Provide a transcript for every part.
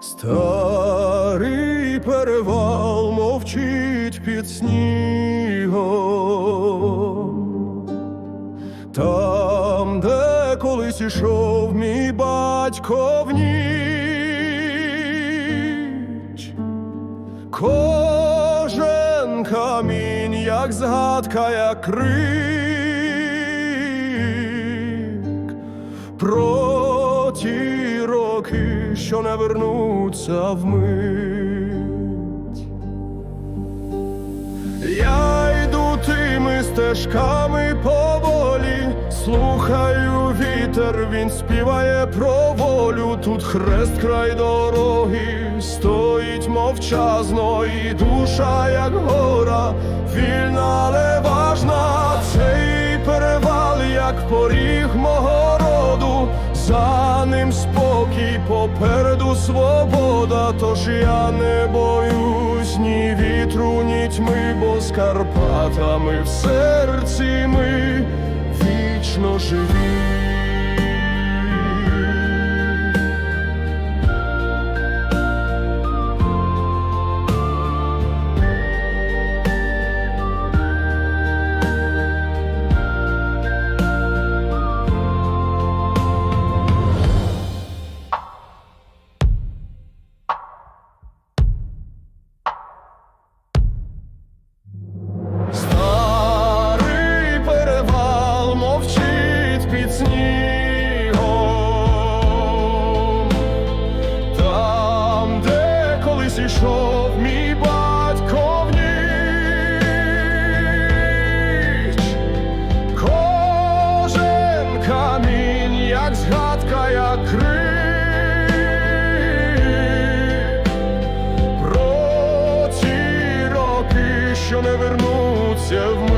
Старий перевал мовчить під снігом. Там, де колись ішов мій батько в ніч, кожен камінь, як згадка, як крик про що не вернуться вмить. Я йду тими стежками поволі, слухаю вітер, він співає про волю. Тут хрест край дороги, стоїть мовчазно, і душа, як гора, вільна, але важна. Цей перевал, як поріг мого роду, попереду свобода, тож я не боюсь ні вітру, ні тьми, бо з Карпатами в серці ми вічно живі. Мовчить під там, де колись ішов мій батько в. Кожен камінь, як згадка, як про ті роки, що не вернуться вмить. Я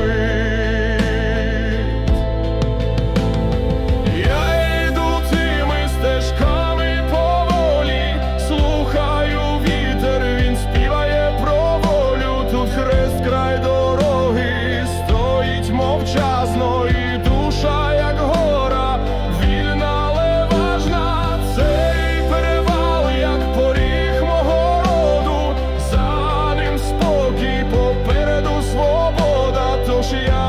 свобода,